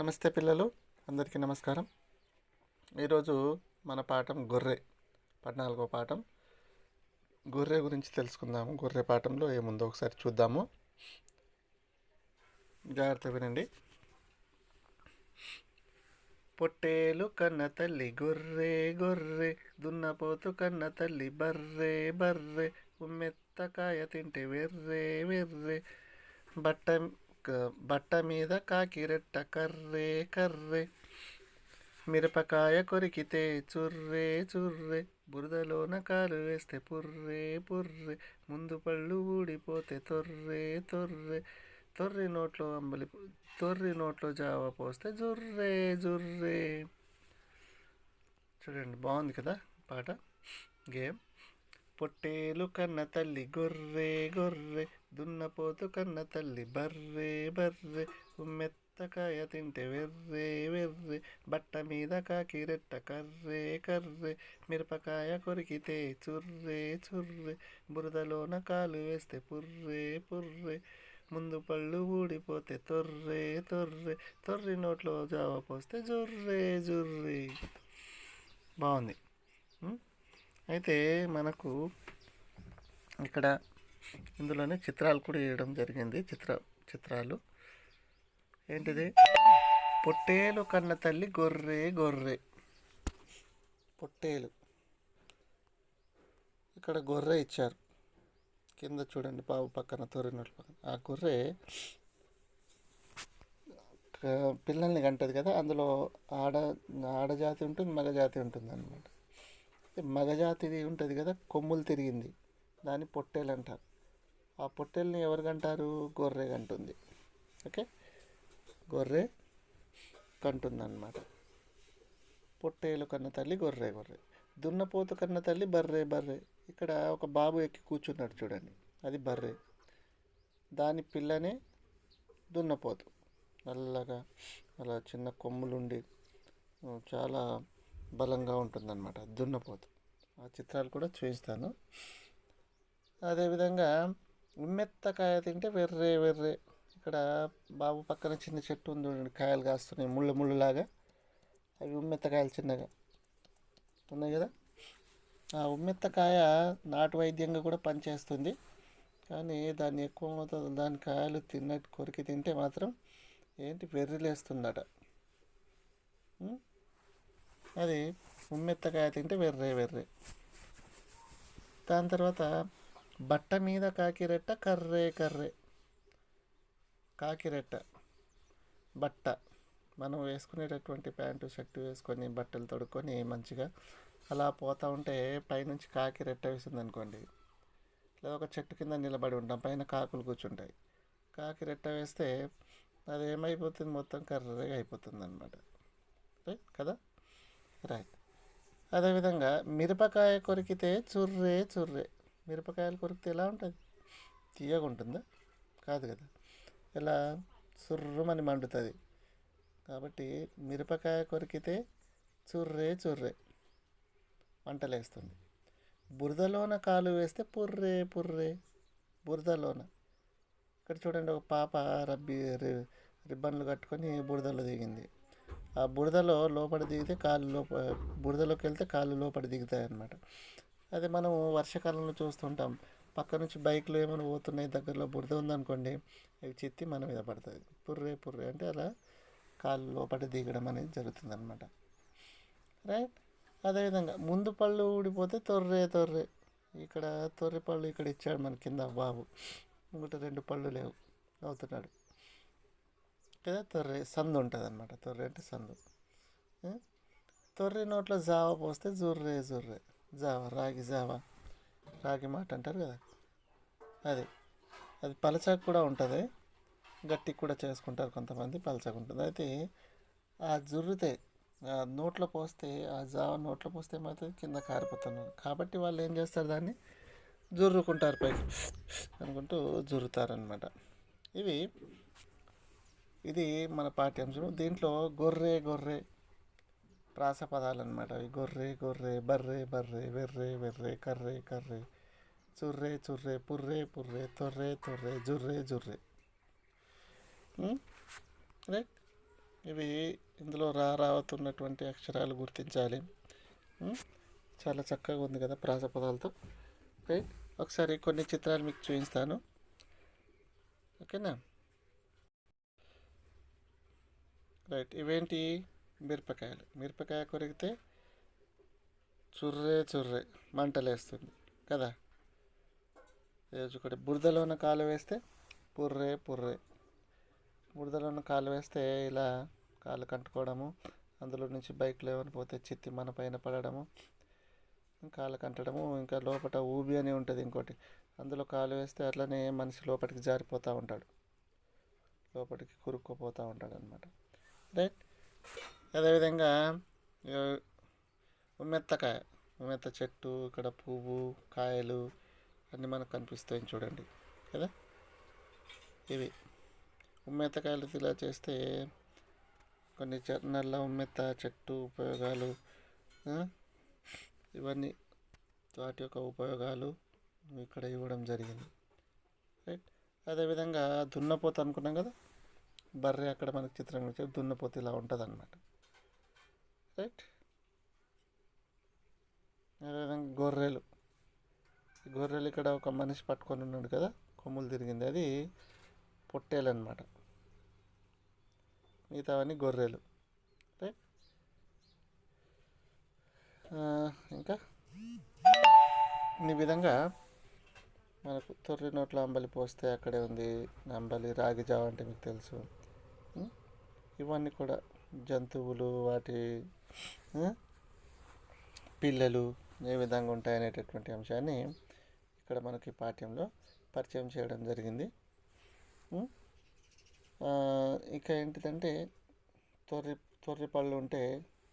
నమస్తే పిల్లలు అందరికీ నమస్కారం. ఈరోజు మన పాఠం గొర్రె పద్నాలుగో పాఠం. గొర్రె గురించి తెలుసుకుందాము. గొర్రె పాఠంలో ఏముందో ఒకసారి చూద్దాము. జాగ్రత్త వినండి. పొట్టేలు కన్న తల్లి గొర్రె గొర్రె దున్నపోతు కన్న తల్లి బర్రె బర్రె ఉమ్మెత్తకాయ తింటే వెర్రే వెర్రే. బట్ట బట్ట మీద కాకిరెట్ట కర్రే కర్రే. మిరపకాయ కొరికితే చుర్రే చుర్రే. బురదలోన కాలు వేస్తే పుర్రే పుర్రే. ముందు పళ్ళు ఊడిపోతే తొర్రే తొర్రే. తొర్రి నోట్లో అంబలి తొర్రి నోట్లో జావ పోస్తే జుర్రే జుర్రే. చూడండి బాగుంది కదా పాట? గేమ్? పొట్టేలు కన్న తల్లి గొర్రె గొర్రె. దున్నపోతు కన్న తల్లి బర్రె బర్రె. ఉమ్మెత్తకాయ తింటే వెర్రే వెర్రే. బట్ట మీద కాకి రెట్ట కర్రే కర్రే. మిరపకాయ కొరికితే చుర్రే చుర్రే. బురదలోన కాలు వేస్తే పుర్రే పుర్రే. ముందు పళ్ళు ఊడిపోతే తొర్రే తొర్రే. తొర్రి నోట్లో జావ పోస్తే జుర్రే జుర్రే. బాగుంది. అయితే మనకు ఇక్కడ ఇందులోనే చిత్రాలు కూడా వేయడం జరిగింది. చిత్ర చిత్రాలు. ఏంటిది? పొట్టేలు కన్న తల్లి గొర్రె గొర్రె. పొట్టేలు. ఇక్కడ గొర్రె ఇచ్చారు. కింద చూడండి పావు పక్కన తోరినట్టు పక్కన. ఆ గొర్రె పిల్లల్ని కంటది కదా అందులో ఆడ ఆడజాతి ఉంటుంది మగ జాతి ఉంటుంది అనమాట మగజాతిది ఉంటుంది కదా కొమ్ములు తిరిగింది. దాన్ని పొట్టేలు అంటారు. ఆ పొట్టేల్ని ఎవరికంటారు గొర్రె కంటుంది. ఓకే? గొర్రె కంటుంది అనమాట పొట్టేలు కన్న తల్లి గొర్రె గొర్రె. దున్నపోతు కన్న తల్లి బర్రె బర్రె. ఇక్కడ ఒక బాబు ఎక్కి కూర్చున్నాడు చూడండి. అది బర్రె. దాని పిల్లనే దున్నపోతు. నల్లగా అలా చిన్న కొమ్ములుండి చాలా బలంగా ఉంటుందన్నమాట. దున్నపోతు ఆ చిత్రాలు కూడా చూపిస్తాను. అదేవిధంగా ఉమ్మెత్తకాయ తింటే వెర్రే వెర్రే. ఇక్కడ బాబు పక్కన చిన్న చెట్టు ఉంది చూడండి కాయలు కాస్తున్నాయి ముళ్ళు ముళ్ళులాగా. అవి ఉమ్మెత్తకాయలు చిన్నగా ఉన్నాయి కదా? ఆ ఉమ్మెత్తకాయ నాటు వైద్యంగా కూడా పనిచేస్తుంది. కానీ దాన్ని ఎక్కువ మోతాదు దాని కాయలు తిన్నట్టు కొరికి తింటే మాత్రం ఏంటి? వెర్రిలేస్తుందట. అది ఉమ్మెత్తకాయ తింటే వెర్రే వెర్రే. దాని తర్వాత బట్ట మీద కాకిరెట్ట కర్రే కర్రే. కాకిరెట్ట బట్ట. మనం వేసుకునేటటువంటి ప్యాంటు షర్టు వేసుకొని బట్టలు తొడుక్కొని మంచిగా అలా పోతూ ఉంటే పైనుంచి కాకి రెట్ట వేసింది అనుకోండి లేదా ఒక చెట్టు కింద నిలబడి ఉంటాం పైన కాకులు కూర్చుంటాయి. కాకి రెట్ట వేస్తే అది ఏమైపోతుంది? మొత్తం కర్రగా అయిపోతుంది అనమాట కదా? రైట్ అదేవిధంగా మిరపకాయ కొరికితే చుర్రే చుర్రే. మిరపకాయలు కొరికితే ఎలా ఉంటుంది? తీయగా ఉంటుందా? కాదు కదా. ఇలా సుర్రుమని మండుతుంది. కాబట్టి మిరపకాయ కొరికితే చుర్రే చుర్రే. మంటలేస్తుంది. బురదలోన కాలు వేస్తే పుర్రే పుర్రే. బురదలోన. ఇక్కడ చూడండి ఒక పాప రబ్బి రి- రిబ్బన్లు కట్టుకొని బురదలో దిగింది. ఆ బురదలో లోపల దిగితే కాళ్ళు లోప బురదలోకి వెళ్తే కాళ్ళు లోపల దిగుతాయి అన్నమాట అదే మనం వర్షాకాలంలో చూస్తుంటాం. పక్క నుంచి బైక్లు ఏమైనా పోతున్నాయి దగ్గరలో బురద ఉందనుకోండి అవి చెత్తి మన మీద పడుతుంది పుర్రే పుర్రే అంటే అలా కాళ్ళు లోపల దిగడం అనేది జరుగుతుంది అనమాట రైట్ అదేవిధంగా ముందు పళ్ళు ఊడిపోతే తొర్రే తొర్రే. ఇక్కడ తొర్రె పళ్ళు ఇక్కడ ఇచ్చాడు మన కింద బాబు. ఇంకోటి రెండు పళ్ళు లేవు. అవుతున్నాడు. కదా తొర్రె సందు ఉంటుంది అనమాట తొర్రె అంటే సందు. తొర్రె నోట్లో జావ పోస్తే జుర్రే జుర్రే. జావ రాగి జావ. రాగి మాట అంటారు కదా? అది. అది పలచాకు కూడా ఉంటుంది. గట్టికి కూడా చేసుకుంటారు కొంతమంది పలచగా ఉంటుంది. అయితే ఆ జుర్రితే ఆ నోట్లో పోస్తే ఆ జావ నోట్లో పోస్తే ఏమవుతుంది కింద కారిపోతున్నారు కాబట్టి వాళ్ళు ఏం చేస్తారు దాన్ని? జుర్రుకుంటారు పైకి. అనుకుంటూ జుర్రుతారనమాట ఇవి ఇది మన పాఠ్యాంశం దీంట్లో గొర్రె గొర్రె ప్రాస పదాలు అనమాట అవి గొర్రె గొర్రె బర్రె బర్రె వెర్రె వెర్రె కర్రె కర్రె చుర్రే చుర్రే పుర్రే పుర్రే తొర్రే తొర్రే జుర్రే జుర్రే. రైట్? ఇవి ఇందులో రా రావుతున్నటువంటి అక్షరాలు గుర్తించాలి. చాలా చక్కగా ఉంది కదా ప్రాస పదాలతో. రైట్? ఒకసారి కొన్ని చిత్రాలు మీకు చూపిస్తాను. ఓకేనా? రైట్. ఇవేంటి? మిరపకాయలు. మిరపకాయ కొరికితే చుర్రే చుర్రే మంటలేస్తుంది కదా? ఒకటి బురదలోన కాలు వేస్తే పుర్రే పుర్రే. బురదలోన కాలు వేస్తే ఇలా కాలు కంటుకోవడము అందులో నుంచి బైక్లో ఏమైనా పోతే చిత్తి మన పైన పడడము కాలు కంటడము ఇంకా లోపల ఊబి అని ఉంటుంది ఇంకోటి. అందులో కాలు వేస్తే అట్లనే మనిషి లోపలికి జారిపోతూ ఉంటాడు. లోపలికి కురుక్కుపోతూ ఉంటాడు అనమాట రైట్ అదేవిధంగా ఉమ్మెత్తకాయ ఉమ్మెత్త చెట్టు ఇక్కడ పువ్వు కాయలు అన్నీ మనకు కనిపిస్తాయి చూడండి. కదా? ఇవి. ఉమ్మెత్తకాయలు ఇలా చేస్తే కొన్ని చె నల్ల ఉమ్మెత్త చెట్టు ఉపయోగాలు ఇవన్నీ వాటి యొక్క ఉపయోగాలు ఇక్కడ ఇవ్వడం జరిగింది. రైట్ అదేవిధంగా దున్నపోత అనుకున్నాం కదా? బర్రె అక్కడ మనకి చిత్రం వచ్చి దున్నపోతే ఇలా ఉంటుంది అనమాట రైట్ అదేవిధంగా గొర్రెలు. గొర్రెలు ఇక్కడ ఒక మనిషి పట్టుకొని ఉన్నాడు కదా కొమ్ములు తిరిగింది. అది పొట్టేలు అనమాట మిగతావన్నీ గొర్రెలు. రైట్ ఇంకా? ఈ విధంగా మనకు తొర్రి నోట్ల అంబలి పోస్తే అక్కడే ఉంది. అంబలి రాగి జావ అంటే మీకు తెలుసు. ఇవన్నీ కూడా జంతువులు వాటి పిల్లలు ఏ విధంగా ఉంటాయి అనేటటువంటి అంశాన్ని ఇక్కడ మనకి పాఠ్యంలో పరిచయం చేయడం జరిగింది. ఇక ఏంటిదంటే తొర్రి తొర్రి పళ్ళు ఉంటే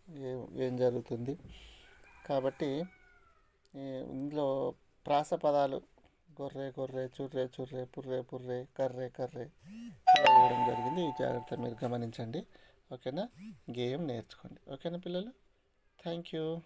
ఏ ఏం జరుగుతుంది? కాబట్టి ఇందులో ప్రాస పదాలు గొర్రె గొర్రె చుర్రె చుర్రె పుర్రె పుర్రె కర్రె కర్రె. ఇవ్వడం జరిగింది. ఈ జాగ్రత్త మీరు గమనించండి. ఓకేనా? గేయం నేర్చుకోండి. ఓకేనా పిల్లలు? Thank you.